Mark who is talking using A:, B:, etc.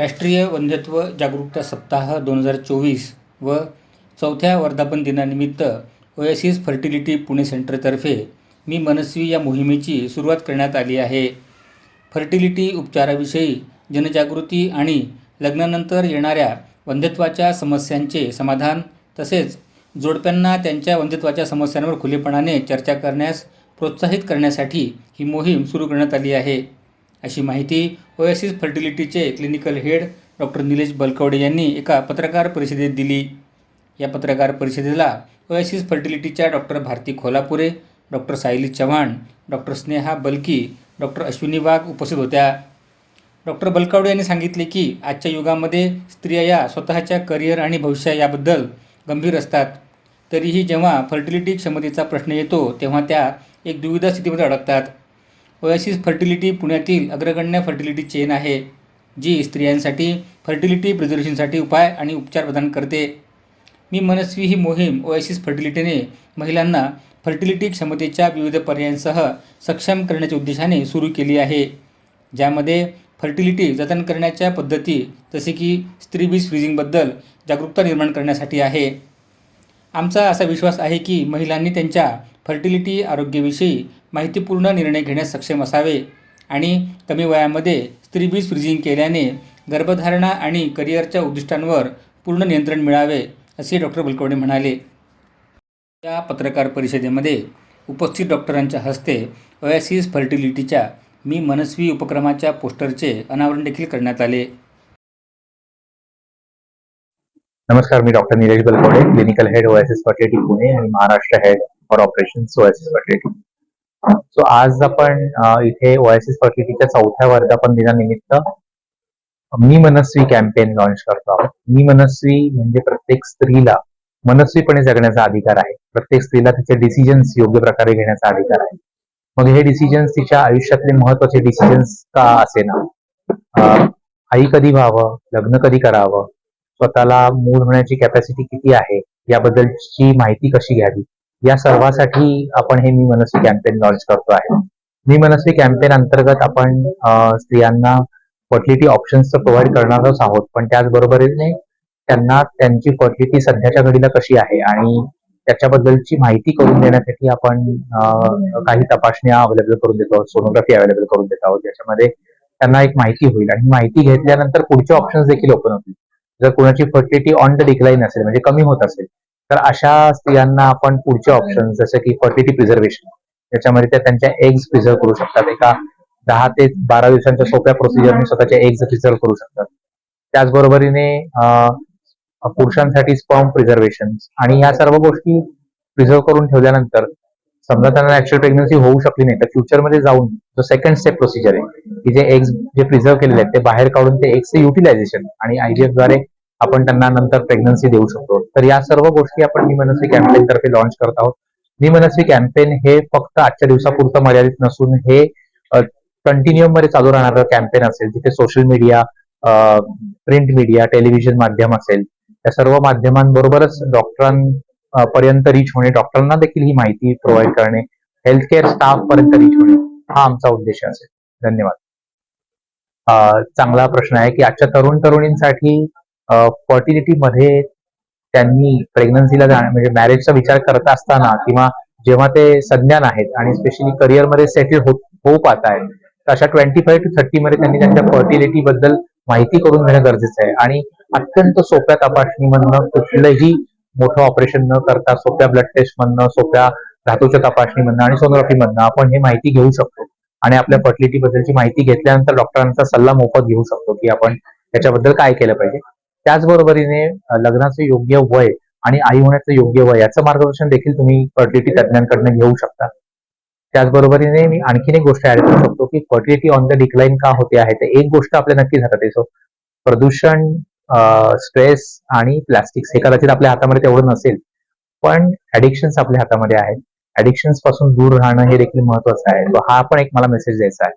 A: राष्ट्रीय वंध्यत्व जागरूकता सप्ताह दोन हजार चोवीस व चौथ्या वर्धापन दिनानिमित्त ओएसिस फर्टिलिटी पुणे सेंटरतर्फे मी मनस्वी या मोहिमेची सुरुवात करण्यात आली आहे. फर्टिलिटी उपचाराविषयी जनजागृती आणि लग्नानंतर येणाऱ्या वंध्यत्वाच्या समस्यांचे समाधान तसेच जोडप्यांना त्यांच्या वंध्यत्वाच्या समस्यांवर खुलेपणाने चर्चा करण्यास प्रोत्साहित करण्यासाठी ही मोहीम सुरू करण्यात आली आहे. अशी माहिती oasis फर्टिलिटीचे clinical head doctor Nilesh Balkawade यांनी एका पत्रकार परिषदेत दिली. या पत्रकार परिषदेला oasis फर्टिलिटीच्या doctor Bharati Kholapure doctor Sayali Chavan doctor Sneha Balki doctor Ashwini Wagh उपस्थित होत्या. डॉक्टर बलकवडे यांनी सांगितले की आजच्या युगामध्ये स्त्रिया या स्वतःच्या करिअर आणि भविष्य याबद्दल गंभीर असतात. तरीही जेव्हा फर्टिलिटी क्षमतेचा प्रश्न येतो तेव्हा त्या एक दुविधा स्थितीमध्ये अडकतात. ओयासिस फर्टिलिटी पुण्यातील अग्रगण्य फर्टिलिटी चेन आहे जी स्त्रियांसाठी फर्टिलिटी प्रिझर्वेशनसाठी उपाय आणि उपचार प्रदान करते. मी मनस्वी ही मोहीम ओएसिस फर्टिलिटीने महिलांना फर्टिलिटी क्षमतेच्या विविध पर्यायांसह सक्षम करण्याच्या उद्देशाने सुरू केली आहे. ज्यामध्ये फर्टिलिटी जतन करण्याच्या पद्धती जसे की स्त्रीबीज फ्रीजिंगबद्दल जागरूकता निर्माण करण्यासाठी आहे. आमचा असा विश्वास आहे की महिलांनी त्यांच्या फर्टिलिटी आरोग्याविषयी माहितीपूर्ण निर्णय घेण्यास सक्षम असावे. आणि कमी वयामध्ये स्त्रीबीज फ्रीजिंग केल्याने गर्भधारणा आणि करिअरच्या उद्दिष्टांवर पूर्ण नियंत्रण मिळावे असे डॉक्टर बलकवडे म्हणाले. या पत्रकार परिषदेमध्ये उपस्थित डॉक्टरांच्या हस्ते ओयासिस फर्टिलिटीच्या मी मनस्वी उपक्रमाच्या पोस्टरचे अनावरण देखील करण्यात आले.
B: नमस्कार मी doctor Nilesh Balkawade clinical head Oasis fertility Pune आणि Maharashtra head for operation Oasis fertility. So आज आपण इथे ओएसएस फर्टिलिटीच्या चौथ्या वर्धापन दिनानिमित्त मी मनस्वी कॅम्पेन लॉन्च करतो आहोत. मी मनस्वी म्हणजे प्रत्येक स्त्रीला मनस्वीपणे जगण्याचा अधिकार आहे. प्रत्येक स्त्रीला तिचे डिसिजन्स योग्य प्रकारे घेण्याचा अधिकार आहे. मग हे डिसिजन्स तिच्या आयुष्यातले महत्त्वाचे डिसिजन्स का असे ना आई कधी व्हावं? लग्न कधी करावं? स्वतःला मूल होण्याची कॅपॅसिटी किती आहे? याबद्दलची माहिती कशी घ्यावी? या सर्वासाठी आपण हे मी मनस्वी कॅम्पेन लॉन्च करतो आहे. मी मनस्वी कॅम्पेन अंतर्गत आपण स्त्रियांना फर्टिलिटी ऑप्शन्स प्रोव्हाइड करणारच आहोत. पण त्याचबरोबरीने त्यांना त्यांची फर्टिलिटी सध्याच्या घडीला कशी आहे आणि त्याच्याबद्दलची माहिती करून देण्यासाठी आपण काही तपासण्या अवेलेबल करून देतो आहोत. सोनोग्राफी अवेलेबल करून देत आहोत. ज्याच्यामध्ये त्यांना एक माहिती होईल. आणि माहिती घेतल्यानंतर पुढचे ऑप्शन्स देखील ओपन होतील. जर कोणाची फर्टिलिटी ऑन द डिक्लाईन असेल म्हणजे कमी होत असेल तर अशा स्त्रियांना आपण पुढचे ऑप्शन जसं की फर्टिलिटी प्रिझर्वेशन त्याच्यामध्ये त्या त्यांच्या एग्ज प्रिझर्व करू शकतात. एका दहा ते बारा दिवसांच्या सोप्या प्रोसिजरने स्वतःच्या एग्ज प्रिझर्व करू शकतात. त्याचबरोबरीने पुरुषांसाठी स्पर्म प्रिझर्वेशन आणि या सर्व गोष्टी प्रिझर्व करून ठेवल्यानंतर समजा त्यांना नॅचरल प्रेग्नन्सी होऊ शकली नाही तर फ्युचरमध्ये जाऊन जो सेकंड स्टेप प्रोसिजर आहे की जे एग्ज जे प्रिझर्व केलेले आहेत ते बाहेर काढून ते एग्सचे युटिलायझेशन आणि आयजीएफद्वारे आपण त्यांना नंतर प्रेग्नन्सी देऊ शकतो. तर या सर्व गोष्टी आपण मी मनस्वी कॅम्पेन तर्फे लॉन्च करत आहोत. मी मनस्वी कॅम्पेन हे फक्त आजच्या दिवसापुरतं मर्यादित नसून हे कंटिन्युअममध्ये चालू राहणारं कॅम्पेन असेल जिथे social media print media television माध्यम असेल या सर्व माध्यमांबरोबरच डॉक्टरां पर्यंत रीच होणे डॉक्टरांना देखील ही माहिती प्रोव्हाइड करणे हेल्थ केअर स्टाफ पर्यंत रीच होणे हा आमचा उद्देश असेल. धन्यवाद. चांगला प्रश्न आहे की आजच्या तरुण तरुणींसाठी फर्टिलिटीमध्ये त्यांनी प्रेग्नन्सीला म्हणजे मॅरेजचा विचार करत असताना किंवा जेव्हा ते संज्ञान आहेत आणि स्पेशली करिअरमध्ये सेटल हो होऊ पाहत आहेत तर अशा ट्वेंटी फाईव्ह टू थर्टी मध्ये त्यांनी त्यांच्या फर्टिलिटी बद्दल माहिती करून घेणं गरजेचं आहे. आणि अत्यंत सोप्या तपासणीमधनं कुठलंही मोठं ऑपरेशन न करता सोप्या ब्लड टेस्ट मधनं सोप्या धातूच्या तपासणीमधनं आणि सोनोग्राफी मधनं आपण हे माहिती घेऊ शकतो. आणि आपल्या फर्टिलिटी बद्दलची माहिती घेतल्यानंतर डॉक्टरांचा सल्ला मोफत घेऊ शकतो की आपण त्याच्याबद्दल काय केलं पाहिजे. त्याचबरोबरीने लग्नाचं योग्य वय आणि आई होण्याचं योग्य वय याचं मार्गदर्शन देखील तुम्ही फर्टिलिटी तज्ञांकडनं घेऊ शकता. त्याचबरोबरीने मी आणखीन एक गोष्ट ऍड करू शकतो की फर्टिलिटी ऑन द डिक्लाईन का होते आहे तर एक गोष्ट आपल्या नक्कीच हातात आहे सो प्रदूषण स्ट्रेस आणि प्लास्टिक्स हे कदाचित आपल्या हातामध्ये तेवढं नसेल पण ऍडिक्शन्स आपल्या हातामध्ये आहेत. ऍडिक्शन्सपासून दूर राहणं हे देखील महत्वाचं आहे. हा पण एक मला मेसेज द्यायचा आहे.